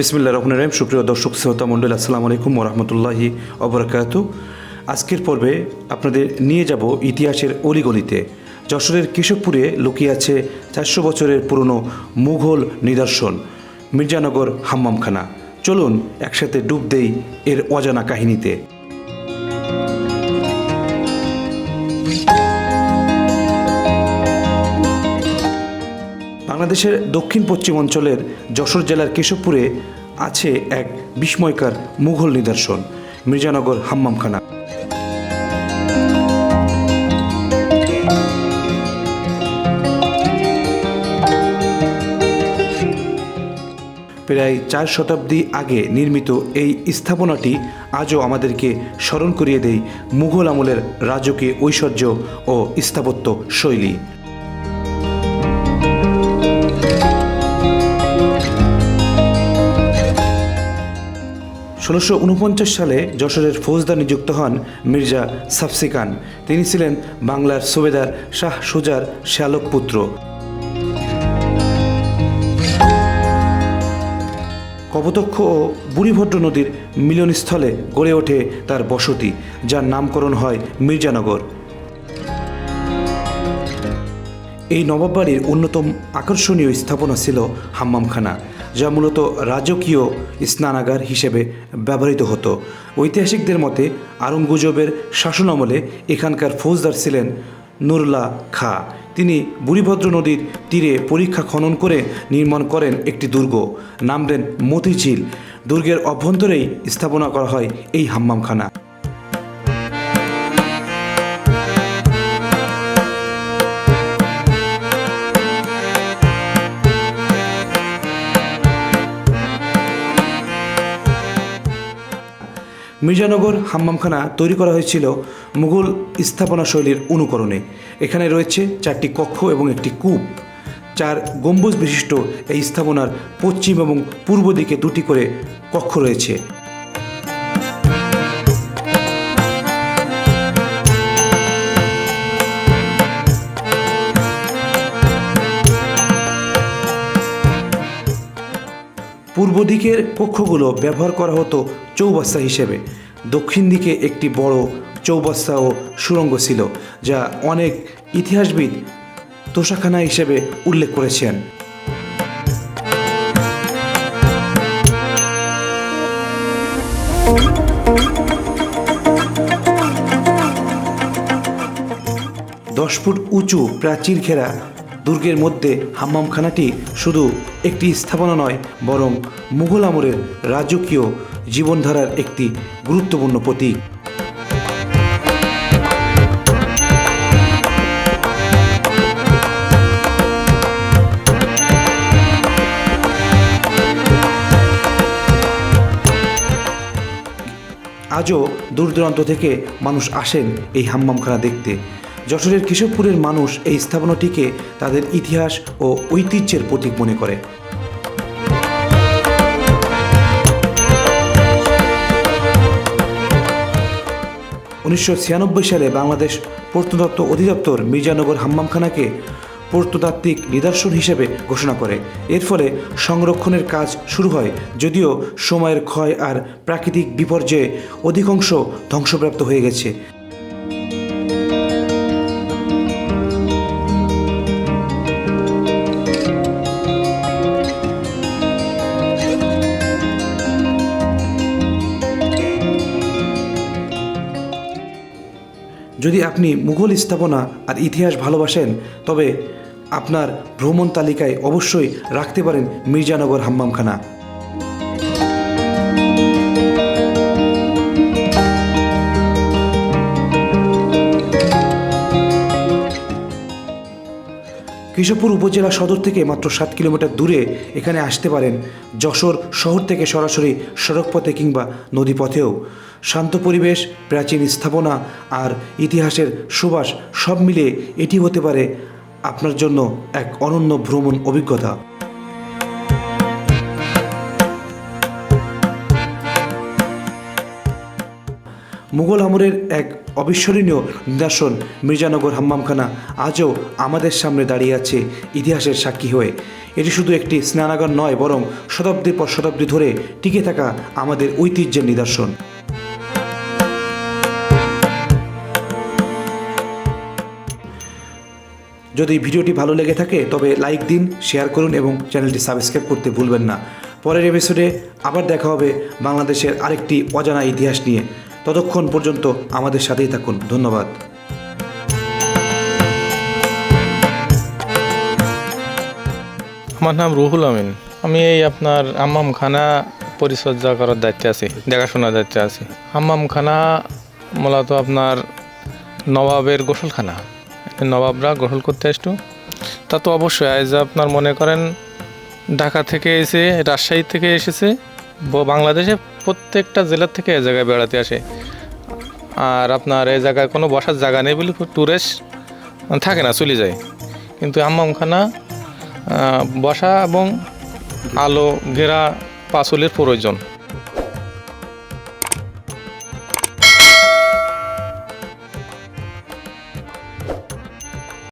বিসমিল্লা রহমান রহিম। সুপ্রিয় দর্শক, শ্রোতা মণ্ডল, আসসালামু আলাইকুম ওরহমতুল্লাহি অবরাকাত আজকের পর্বে আপনাদের নিয়ে যাব ইতিহাসের অলিগলিতে। যশোরের কেশবপুরে লুকিয়ে আছে চারশো বছরের পুরনো মুঘল নিদর্শন, মির্জানগর হাম্মামখানা। চলুন একসাথে ডুব দেই এর অজানা কাহিনীতে। বাংলাদেশের দক্ষিণ পশ্চিম অঞ্চলের যশোর জেলার কেশবপুরে আছে এক বিস্ময়কার মুঘল নিদর্শন, মির্জানগর হাম্মামখানা। প্রায় চার শতাব্দী আগে নির্মিত এই স্থাপনাটি আজও আমাদেরকে স্মরণ করিয়ে দেয় মুঘল আমলের রাজকীয় ঐশ্বর্য ও স্থাপত্য শৈলী। ষোলোশো উনপঞ্চাশ সালে যশোরের ফৌজদার নিযুক্ত হন মির্জা সাফসি খান। তিনি ছিলেন বাংলার সুবেদার শাহ সুজার শ্যালক পুত্র। কপোতক্ষ ও বুড়িভদ্র নদীর মিলনস্থলে গড়ে ওঠে তার বসতি, যার নামকরণ হয় মির্জানগর। এই নবাব বাড়ির অন্যতম আকর্ষণীয় স্থাপনা ছিল হাম্মামখানা। যা মূলত রাজকীয় স্নানাগার হিসেবে ব্যবহৃত হতো। ঐতিহাসিকদের মতে আরঙ্গুজবের শাসনামলে এখানকার ফৌজদার ছিলেন নুরলা খা। তিনি বুড়িভদ্র নদীর তীরে পরীক্ষা খনন করে নির্মাণ করেন একটি দুর্গ, নাম দেন মতিঝিল। দুর্গের অভ্যন্তরেই স্থাপনা করা হয় এই হাম্মামখানা। মির্জানগর হাম্মামখানা তৈরি করা হয়েছিল মুঘল স্থাপনা শৈলীর অনুকরণে। এখানে রয়েছে চারটি কক্ষ এবং একটি কূপ। চার গম্বুজ বিশিষ্ট এই স্থাপনার পশ্চিম এবং পূর্ব দিকে দুটি করে কক্ষ রয়েছে। পূর্ব দিকের কক্ষগুলো ব্যবহার করা হতো চৌবাস্তা হিসেবে। দক্ষিণ দিকে একটি বড় চৌবাস্তা ও সুড়ঙ্গ ছিল, যা অনেক ইতিহাসবিদ তোষাখানা হিসেবে উল্লেখ করেছেন। দশ ফুট উঁচু প্রাচীর ঘেরা দুর্গের মধ্যে হাম্মামখানাটি শুধু একটি স্থাপনা নয়, বরং মুঘল আমলের রাজকীয় জীবনধারার একটি গুরুত্বপূর্ণ প্রতীক। আজও দূর দূরান্ত থেকে মানুষ আসেন এই হাম্মামখানা দেখতে। যশোরের কেশবপুরের মানুষ এই স্থাপনাটিকে তাদের ইতিহাস ও ঐতিহ্যের প্রতীক মনে করে। উনিশশো ছিয়ানব্বই সালে বাংলাদেশ প্রত্নতত্ত্ব অধিদপ্তর মির্জানগর হাম্মামখানাকে প্রত্নতাত্ত্বিক নিদর্শন হিসেবে ঘোষণা করে। এর ফলে সংরক্ষণের কাজ শুরু হয়, যদিও সময়ের ক্ষয় আর প্রাকৃতিক বিপর্যয়ে অধিকাংশ ধ্বংসপ্রাপ্ত হয়ে গেছে। যদি আপনি মুঘল স্থাপনা আর ইতিহাস ভালোবাসেন, তবে আপনার ভ্রমণ তালিকায় অবশ্যই রাখতে পারেন মির্জানগর হাম্মামখানা। কেশবপুর উপজেলা সদর থেকে মাত্র সাত কিলোমিটার দূরে এখানে আসতে পারেন যশোর শহর থেকে সরাসরি সড়কপথে কিংবা নদীপথেও। শান্ত পরিবেশ, প্রাচীন স্থাপনা আর ইতিহাসের সুবাস সব মিলিয়ে এটি হতে পারে আপনার জন্য এক অনন্য ভ্রমণ অভিজ্ঞতা। মুঘল আমলের এক অবিস্মরণীয় নিদর্শন মির্জানগর হাম্মামখানা আজও আমাদের সামনে দাঁড়িয়ে আছে ইতিহাসের সাক্ষী হয়ে। এটি শুধু একটি স্নানাগার নয়, বরং শতাব্দীর পর শতাব্দী ধরে টিকে থাকা আমাদের ঐতিহ্যের নিদর্শন। যদি ভিডিওটি ভালো লেগে থাকে, তবে লাইক দিন, শেয়ার করুন এবং চ্যানেলটি সাবস্ক্রাইব করতে ভুলবেন না। পরের এপিসোডে আবার দেখা হবে বাংলাদেশের আরেকটি অজানা ইতিহাস নিয়ে। ততক্ষণ পর্যন্ত আমাদের সাথেই থাকুন। ধন্যবাদ। আমার নাম রুহুল আমিন। আমি এই আপনার আম্মাম খানা পরিচর্যা করার দায়িত্বে আছি, দেখাশোনার দায়িত্বে আছি। আম্মাম খানা মূলত আপনার নবাবের গোসলখানা। নবাবরা গোসল করতে আসতো। তা তো অবশ্যই, আজ আপনার মনে করেন ঢাকা থেকে এসে, রাজশাহী থেকে এসেছে বাংলাদেশে প্রত্যেকটা জেলার থেকে এই জায়গায় বেড়াতে আসে। আর আপনার এই জায়গায় কোনো বসার জায়গা নেই বলে ট্যুরিস্ট থাকে না, চলে যায়। কিন্তু হাম্মামখানা বসা এবং আলো, ঘেরা, পাঁচলের প্রয়োজন।